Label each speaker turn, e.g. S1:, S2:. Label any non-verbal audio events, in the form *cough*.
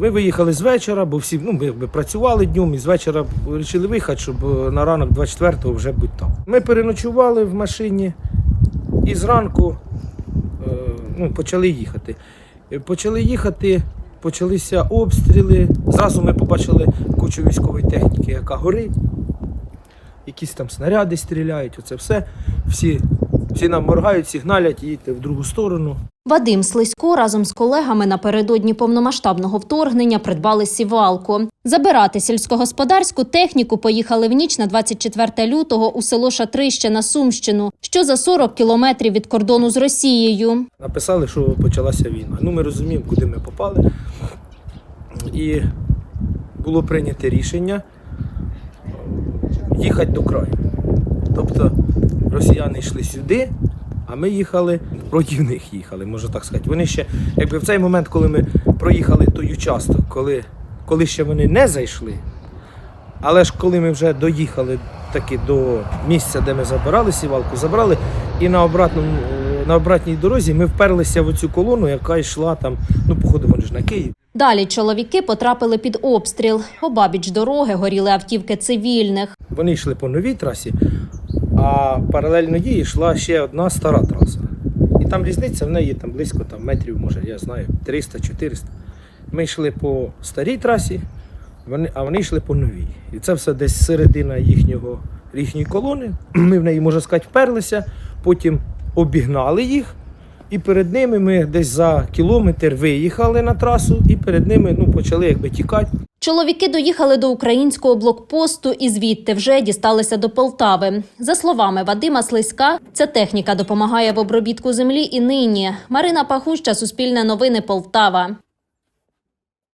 S1: Ми виїхали з вечора, бо всі ну, ми якби працювали днем і з вечора вирішили виїхати, щоб е, на ранок 24-го вже бути там. Ми переночували в машині і зранку е, ну, почали їхати. Е, Почали їхати, почалися обстріли. Зразу ми побачили кучу військової техніки, яка горить. Якісь там снаряди стріляють, оце все. Всі, всі нам моргають, сигналять, їдьте в другу сторону.
S2: Вадим Слизько разом з колегами напередодні повномасштабного вторгнення придбали сівалку. Забирати сільськогосподарську техніку поїхали в ніч на 24 лютого у село Шатрище на Сумщину, що за 40 кілометрів від кордону з Росією.
S1: Написали, що почалася війна. Ну, ми розуміємо, куди ми попали. І було прийнято рішення їхати до краю. Тобто росіяни йшли сюди, а ми їхали проти них їхали, можна так сказати. Вони ще, якби в цей момент, коли ми проїхали той участок, коли, коли ще вони не зайшли, але ж коли ми вже доїхали таки до місця, де ми забирали сівалку, забрали, і на обратному е, на обратній дорозі ми вперлися в цю колону, яка йшла там, ну, походу, вони ж на Київ.
S2: Далі чоловіки потрапили під обстріл. Обабіч дороги горіли автівки цивільних.
S1: Вони йшли по новій трасі, а паралельно їй йшла ще одна стара траса. І там різниця в неї там близько там, метрів, може, я знаю, 300-400. Ми йшли по старій трасі, а вони йшли по новій. І це все десь середина їхнього, їхньої колони. *clears throat* Ми в неї, можна сказати, вперлися, потім обігнали їх. І перед ними ми десь за кілометр виїхали на трасу, і перед ними ну, почали якби тікати.
S2: Чоловіки доїхали до українського блокпосту і звідти вже дісталися до Полтави. За словами Вадима Слизька, ця техніка допомагає в обробітку землі і нині. Марина Пахуща, Суспільне новини, Полтава.